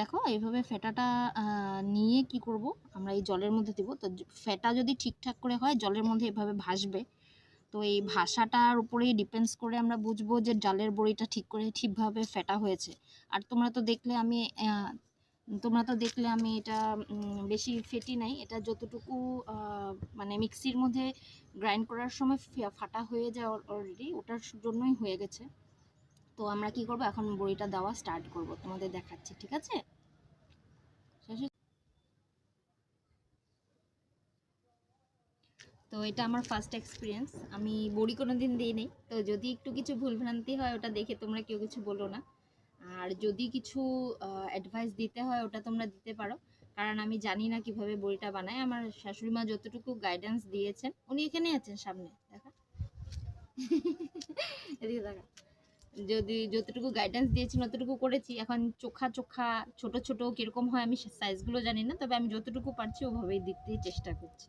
দেখো এইভাবে ফেটাটা নিয়ে কি করব? আমরা এই জলের মধ্যে দিব। তো ফেটা যদি ঠিকঠাক করে হয়, জলের মধ্যে এভাবে ভাসবে। তো এই ভাষাটার উপরেই ডিপেন্ডস করে আমরা বুঝব যে ডালের বড়িটা ঠিক করে ঠিকভাবে ফেটা হয়েছে। আর তোমরা তো দেখলে আমি তোমরা তো দেখলে আমি এটা বেশি ফেটি নাই। এটা যতটুকু মানে মিক্সির মধ্যে গ্রাইন্ড করার সময় ফাটা হয়ে যায় অলরেডি ওটার জন্যই হয়ে গেছে। তো আমরা কি করব? এখন বড়িটা দেওয়া স্টার্ট করব। তোমাদের দেখাচ্ছি, ঠিক আছে? তো এটা আমার ফার্স্ট এক্সপিরিয়েন্স আমি বড়ি কোনো দিন দিই নেই তো যদি একটু কিছু ভুলভ্রান্তি হয়, ওটা দেখে তোমরা কেউ কিছু বলো না। আর যদি কিছু অ্যাডভাইস দিতে হয়, ওটা তোমরা দিতে পারো। কারণ আমি জানি না কীভাবে বড়িটা বানায়। আমার শাশুড়ি মা যতটুকু গাইডেন্স দিয়েছেন, উনি এখানে আছেন সামনে। দেখা। এদিকে দেখা। যদি যতটুকু গাইডেন্স দিয়েছেন অতটুকু করেছি, এখন চোখা চোখা, ছোট ছোট কীরকম হয় আমি সাইজগুলো জানি না, তবে আমি যতটুকু পারছি ওভাবেই দিতেই চেষ্টা করছি।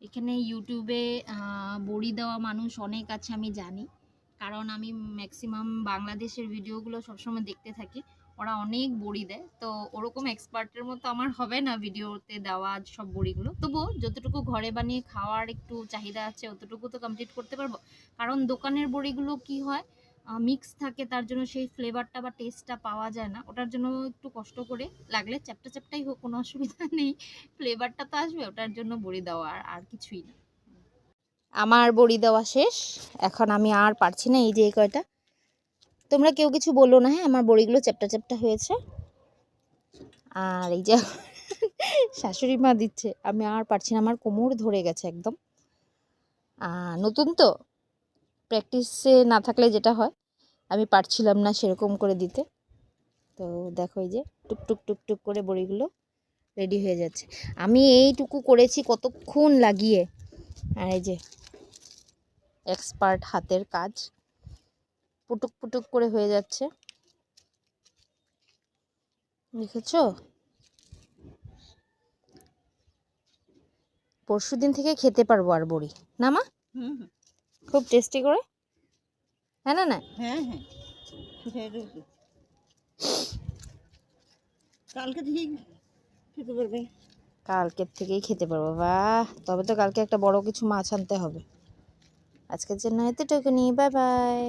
এখানে ইউটিউবে বড়ি দেওয়া মানুষ অনেক আছে আমি জানি। কারণ আমি ম্যাক্সিমাম বাংলাদেশের ভিডিওগুলো সবসময় দেখতে থাকি। ওরা অনেক বড়ি দেয়। তো ওরকম এক্সপার্টের মতো আমার হবে না ভিডিওতে দেওয়া সব বড়িগুলো। তবুও যতটুকু ঘরে বানিয়ে খাওয়ার একটু চাহিদা আছে, অতটুকু তো কমপ্লিট করতে পারব। কারণ দোকানের বড়িগুলো কি হয় মিক্স থাকে, তার জন্য সেই ফ্লেভারটা বা টেস্টটা পাওয়া যায় না। ওটার জন্য একটু কষ্ট করে লাগলে চ্যাপটা চ্যাপটাই হোক, কোনো অসুবিধা নেই। ফ্লেভারটা তো আসবে, ওটার জন্য বড়ি দেওয়া আর কিছুই না। আমার বড়ি দেওয়া শেষ। এখন আমি আর পারছি না এই যে এই কয়টা। তোমরা কেউ কিছু বলো না হ্যাঁ? আমার বড়িগুলো চ্যাপটা চ্যাপটা হয়েছে। আর এই যে শাশুড়ি মা দিচ্ছে, আমি আর পারছি না, আমার কোমর ধরে গেছে একদম। নতুন তো। প্র্যাকটিসে না থাকলে যেটা হয়, আমি পারছিলাম না সেরকম করে দিতে। তো দেখো এই যে টুক টুক টুক টুক করে বড়িগুলো রেডি হয়ে যাচ্ছে। আমি এইটুকু করেছি কতক্ষণ লাগিয়ে। আর এই যে এক্সপার্ট হাতের কাজ। পুটুক পুটুক করে হয়ে যাচ্ছে। দেখেছ? পরশু দিন থেকে খেতে পারব আর বড়ি। না মা? হুম খুব টেস্টি করে? হ্যাঁ না না? হ্যাঁ হ্যাঁ। কালকে থেকেই খেতে পারবে। কালকের থেকেই খেতে পারব। বাহ! তবে তো কালকে একটা বড় কিছু মাছ আনতে হবে। আজকের জন্য এতটুকুনি বাই বাই